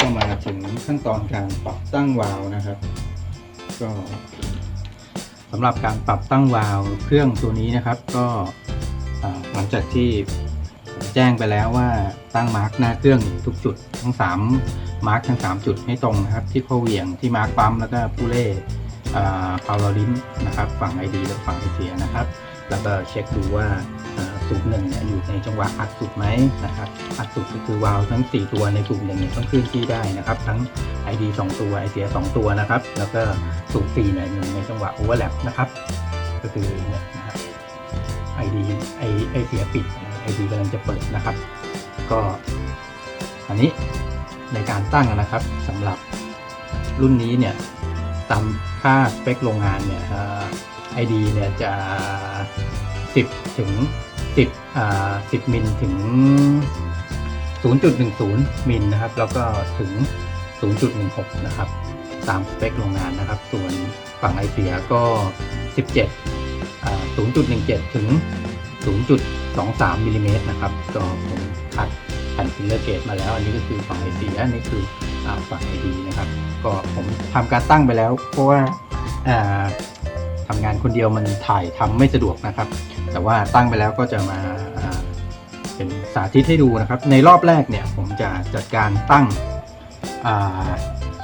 ก็มาถึงขั้นตอนการปรับตั้งวาล์วนะครับ ก็สำหรับการปรับตั้งวาล์วเครื่องตัวนี้นะครับ ก็หลังจากที่แจ้งไปแล้วว่าตั้งมาร์กหน้าเครื่องทุกจุดทั้ง 3 มาร์กทั้ง 3 จุดให้ตรงนะครับ ที่ข้อเหวี่ยงที่มาร์กปั๊มแล้วก็ผู้เล่พาวลอลินนะครับ ฝั่ง ID และฝั่งไอเสียนะครับ แล้วก็เช็คดูว่า สูบหนึ่งเนี่ยอยู่ในจังหวะอัดสุดไหมนะครับอัดสุดก็คือวาล์วทั้ง 4 ตัวในสูบหนึ่งเนี่ยต้องเคลื่อนที่ได้นะครับ ทั้ง ID 2 ตัวไอเสีย2ตัวนะครับ แล้วก็สูบ4เนี่ยอยู่ในจังหวะโอเวอร์แลปนะครับ ก็คือเนี่ยนะครับ ID ไอไอเสียปิด ID กำลังจะเปิดนะครับ ก็อันนี้ในการตั้งนะครับสำหรับรุ่นนี้เนี่ยตามค่าสเปคโรงงานเนี่ยไอดีเนี่ยจะ 10 ถึง 10อ่า10 มิลถึง 0.10 มิลนะครับ แล้วก็ถึง 0.16 นะครับ ตามสเปคโรงงานนะครับ ส่วนฝั่งไอเสียก็ 17อ่า0.17 ถึง 0.23มิลลิเมตรนะครับ ก็ผมคัดแผ่นฟิลเลอร์เกตมาแล้ว อันนี้ก็คือฝั่งไอเสียอันนี้คือฝั่งไอดีนะครับ ก็ผมทำการตั้งไปแล้ว เพราะว่าอ่า ทำงานคนเดียวมันถ่ายทำไม่สะดวกนะครับ แต่ว่าตั้งไปแล้วก็จะมาเป็นสาธิตให้ดูนะครับ ในรอบแรกเนี่ยผมจะจัดการตั้ง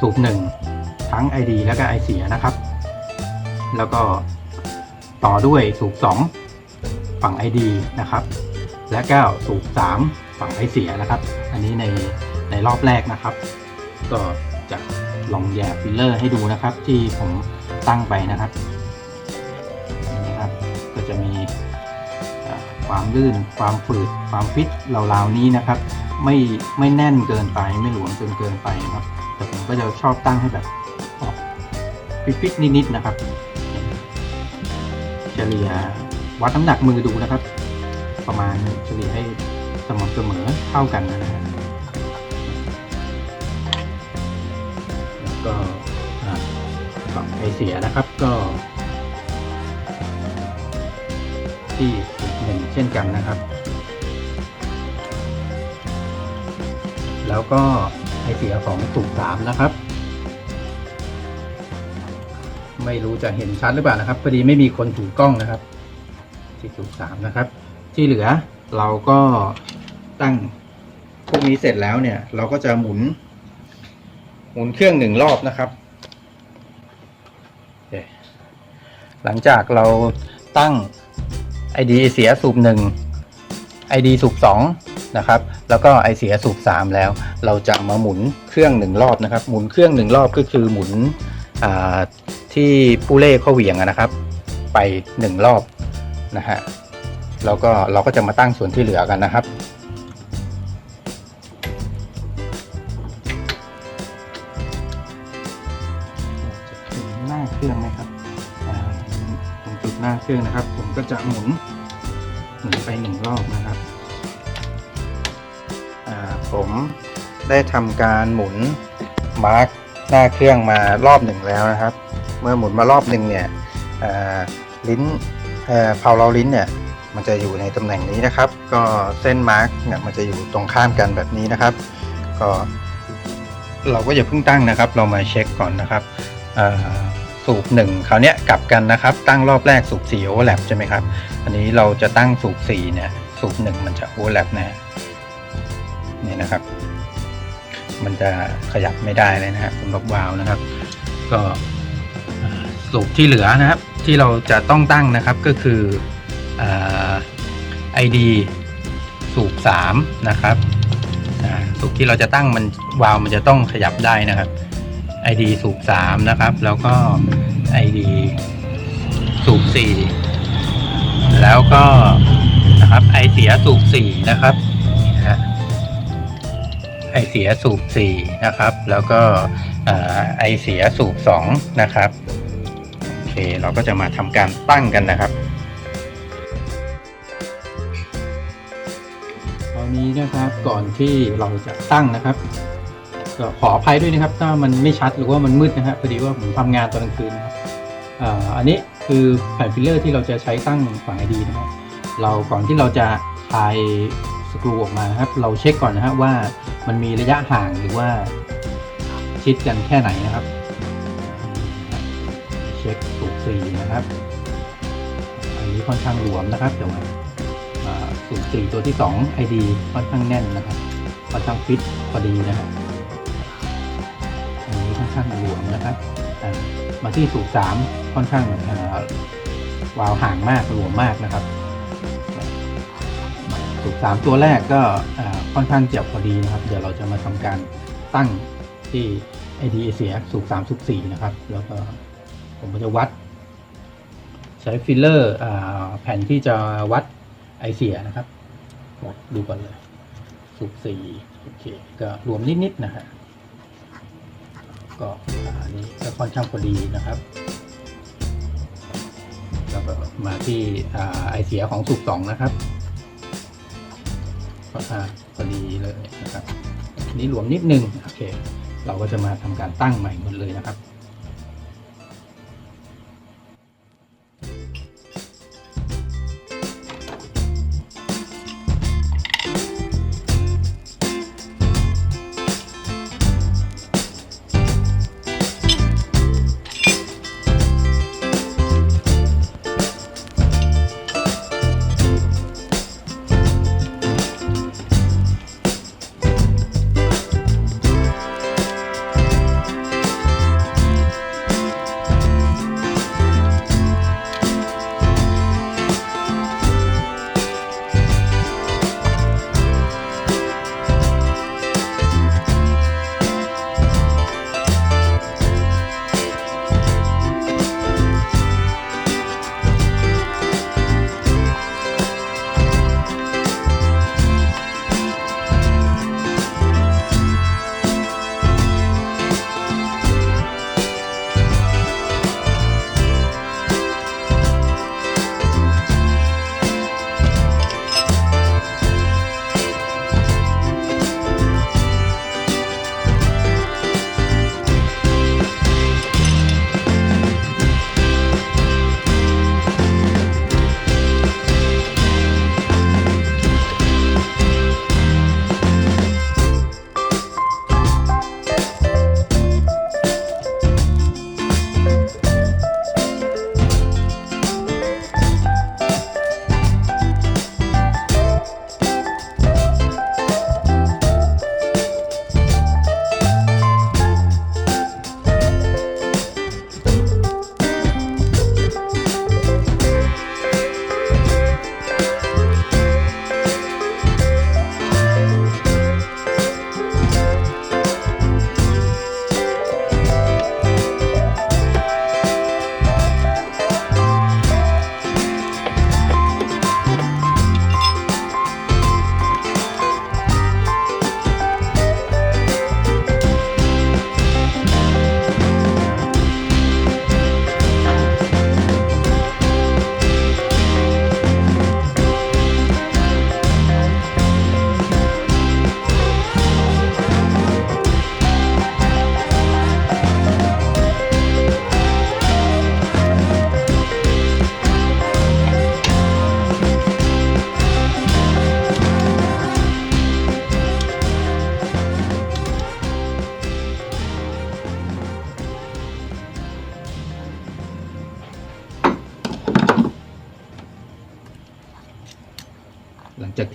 สูบหนึ่งทั้ง ID แล้วก็ i เสียนะครับ แล้วก็ต่อด้วยสูบ2ฝั่ง ID นะครับ และก็สูบ3ฝั่ง i เสียนะครับ อันนี้ในในรอบแรกนะครับ ก็จะลองแย่ฟิลเลอร์ให้ดูนะครับ ที่ผมตั้งไปนะครับ ก็จะมีความลื่น ความฝืด ความฟิตราวๆนี้นะครับ ไม่ไม่แน่นเกินไปไม่หลวมจนเกินไปนะครับ แต่ผมก็จะชอบตั้งให้แบบออกฟิตๆนิดๆนะครับเฉลี่ยวัดน้ำหนักมือดูนะครับ ประมาณเฉลี่ยให้สม่ำเสมอเท่ากันนะฮะแล้วก็ฝั่งไอเสียนะครับก็ ที่หนึ่งเช่นกันนะครับ แล้วก็ไอเสียของสูบสามนะครับ ไม่รู้จะเห็นชัดหรือเปล่านะครับพอดีไม่มีคนถือกล้องนะครับที่สูบสามนะครับ ที่เหลือเราก็ตั้งพวกนี้เสร็จแล้วเนี่ย เราก็จะหมุน หมุนเครื่องหนึ่งรอบนะครับหลังจากเราตั้ง ID เสียสูบหนึ่ง ID สูบสองนะครับ แล้วก็ไอเสียสูบสามแล้ว เราจะมาหมุนเครื่องหนึ่งรอบนะครับ หมุนเครื่องหนึ่งรอบก็คือหมุนที่ผู้เล่ข้อเหวี่ยงนะครับ ไปหนึ่งรอบนะฮะแล้วก็เราก็จะมาตั้งส่วนที่เหลือกันนะครับหน้าเครื่องไหมครับ หน้าเครื่องนะครับ ผมก็จะหมุนหมุนไปหนึ่งรอบนะครับผมได้ทำการหมุนมาร์กหน้าเครื่องมารอบหนึ่งแล้วนะครับ เมื่อหมุนมารอบหนึ่งเนี่ยลิ้นเพาเราลิ้นเนี่ยมันจะอยู่ในตำแหน่งนี้นะครับ ก็เส้นมาร์กเนี่ยมันจะอยู่ตรงข้ามกันแบบนี้นะครับ ก็เราก็อย่าเพิ่งตั้งนะครับ เรามาเช็คก่อนนะครับ สูบหนึ่งคราวนี้กลับกันนะครับ ตั้งรอบแรกสูบสี่โอเวอร์แลปใช่ไหมครับ อันนี้เราจะตั้งสูบสี่เนี่ยสูบหนึ่งมันจะโอเวอร์แลปนะนี่นะครับ มันจะขยับไม่ได้เลยนะฮะสำหรับวาล์วนะครับ ก็สูบที่เหลือนะครับ ที่เราจะต้องตั้งนะครับก็คืออ่า ID สูบ3นะครับสูบที่เราจะตั้งมันวาล์วมันจะต้องขยับได้นะครับ ID สูบ3นะครับ แล้วก็ ID สูบ4แล้วก็นะครับไอเสียสูบ4นะครับนี่ฮะไอเสียสูบ4นะครับ แล้วก็ไอเสียสูบ2นะครับโอเคเราก็จะมาทำการตั้งกันนะครับตอนนี้นะครับก่อนที่เราจะตั้งนะครับ ก็ขออภัยด้วยนะครับ ถ้ามันไม่ชัดหรือว่ามันมืดนะครับพอดีว่าผมทำงานตอนกลางคืนนะครับอันนี้คือแผ่นฟิลเลอร์ที่เราจะใช้ตั้งฝั่งไอดีนะครับเราก่อนที่เราจะคลายสกรูออกมานะครับ เราเช็คก่อนนะฮะว่ามันมีระยะห่างหรือว่าชิดกันแค่ไหนนะครับ เช็คสูบสี่นะครับ อันนี้ค่อนข้างหลวมนะครับแต่ว่าอ่าสูบสี่ตัวที่สอง ID ค่อนข้างแน่นนะครับค่อนข้างฟิตพอดีนะครับ ข้างหลวมนะครับมาที่สูบสามค่อนข้างวาวห่างมากหลวมมากนะครับสูบสามตัวแรกก็ค่อนข้างเจ็บพอดีนะครับ เดี๋ยวเราจะมาทำการตั้งที่ ID เสียสูบสามสูบสี่นะครับ แล้วก็ผมก็จะวัด ใช้ฟิลเลอร์แผ่นที่จะวัดไอเสียนะครับวัดดูก่อนเลยสูบสี่โอเค ก็รวมนิดๆนะฮะ ก็อันนี้ก็ค่อนข้างพอดีนะครับ แล้วก็มาที่ไอเสียของสูบสองนะครับก็อ่าพอดีเลยนะครับอันนี้หลวมนิดนึงโอเค เราก็จะมาทำการตั้งใหม่หมดเลยนะครับ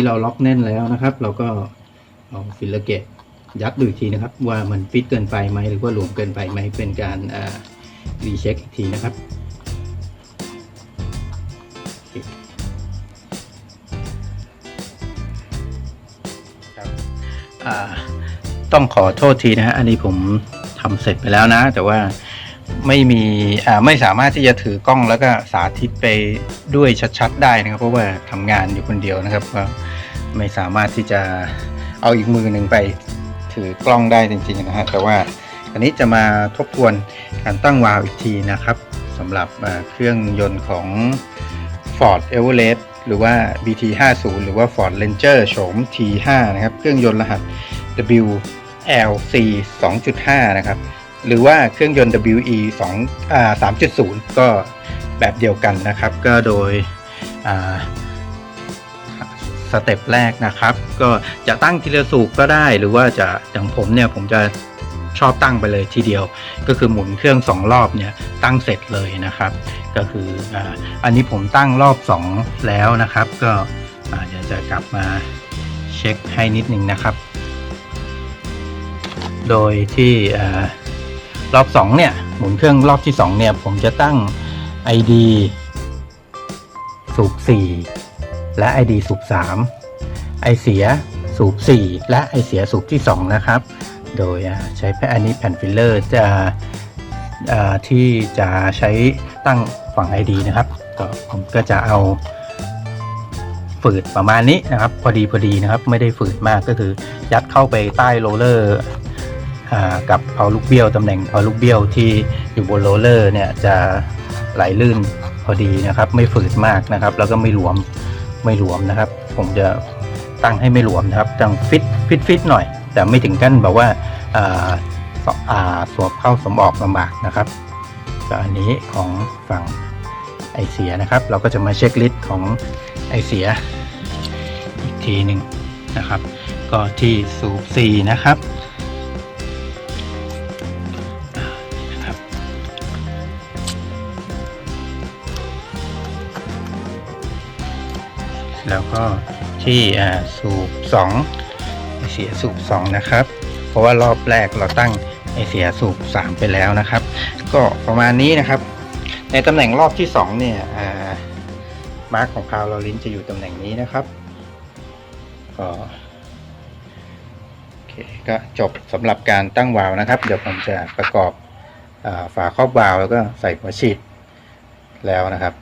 ที่เราล็อกแน่นแล้วนะครับ เราก็เอาฟิลเลอร์เกตยัดดูอีกทีนะครับ ว่ามันฟิตเกินไปไหมหรือว่าหลวมเกินไปไหมเป็นการรีเช็คอีกทีนะครับอ่าต้องขอโทษทีนะฮะอันนี้ผมทำเสร็จไปแล้วนะ แต่ว่าไม่มีอ่าไม่สามารถที่จะถือกล้องแล้วก็สาธิตไปด้วยชัดๆ ได้นะครับ เพราะว่าทำงานอยู่คนเดียวนะครับก็ ไม่สามารถที่จะเอาอีกมือหนึ่งไปถือกล้องได้จริงๆนะฮะแต่ว่าอันนี้จะมาทบทวนการตั้งวาล์วอีกทีนะครับสำหรับเครื่องยนต์ของ Ford Everest หรือว่า BT50 หรือว่า Ford Ranger โฉม T5 นะครับ เครื่องยนต์รหัส WLC 2.5 นะครับ หรือว่าเครื่องยนต์ WE 2อ่า3.0 ก็แบบเดียวกันนะครับ ก็โดยอ่า สเต็ปแรกนะครับ ก็จะตั้งทีละสูบก็ได้หรือว่าจะอย่างผมเนี่ยผมจะชอบตั้งไปเลยทีเดียว ก็คือหมุนเครื่องสองรอบเนี่ยตั้งเสร็จเลยนะครับ ก็คือออันนี้ผมตั้งรอบ 2 แล้วนะครับ ก็เดี๋ยวจะกลับมาเช็คให้นิดนึงนะครับ โดยที่อ่ารอบ2เนี่ยหมุนเครื่องรอบที่2เนี่ยผมจะตั้ง ID สูบ4 และ ID สูบ3ไอเสียสูบ 4 และไอเสียสูบที่ 2 นะครับ โดยใช้แผ่นอันนี้แผ่นฟิลเลอร์จะที่จะใช้ตั้งฝั่ง ID นะครับ ก็ผมก็จะเอาฝืดประมาณนี้นะครับ พอดีพอดีนะครับ ไม่ได้ฝืดมากก็คือยัดเข้าไปใต้โรลเลอร์กับเอาลูกเบี้ยวตำแหน่งเอาลูกเบี้ยวที่อยู่บนโรลเลอร์เนี่ยจะไหลลื่นพอดีนะครับ ไม่ฝืดมากนะครับ แล้วก็ไม่หลวม ไม่หลวมนะครับ ผมจะตั้งให้ไม่หลวมนะครับตั้งฟิตฟิตฟิตหน่อย แต่ไม่ถึงขั้นแบบว่าอ่าสอ่าสวมเข้าสวมออกลำบากนะครับก็อันนี้ของฝั่งไอเสียนะครับ เราก็จะมาเช็คลิสต์ของไอเสียอีกทีหนึ่งนะครับ ก็ที่สูบ4นะครับ แล้วก็ที่สูบ2ไอเสียสูบ2นะครับ เพราะว่ารอบแรกเราตั้งไอเสียสูบ 3 ไปแล้วนะครับ ก็ประมาณนี้นะครับ ในตำแหน่งรอบที่ 2 เนี่ยมาร์กของพาวลอลินจะอยู่ตำแหน่งนี้นะครับก็โอเคก็จบสำหรับการตั้งวาล์วนะครับ เดี๋ยวผมจะประกอบอฝาครอบวาล์วแล้วก็ใส่หัวฉีดแล้วนะครับ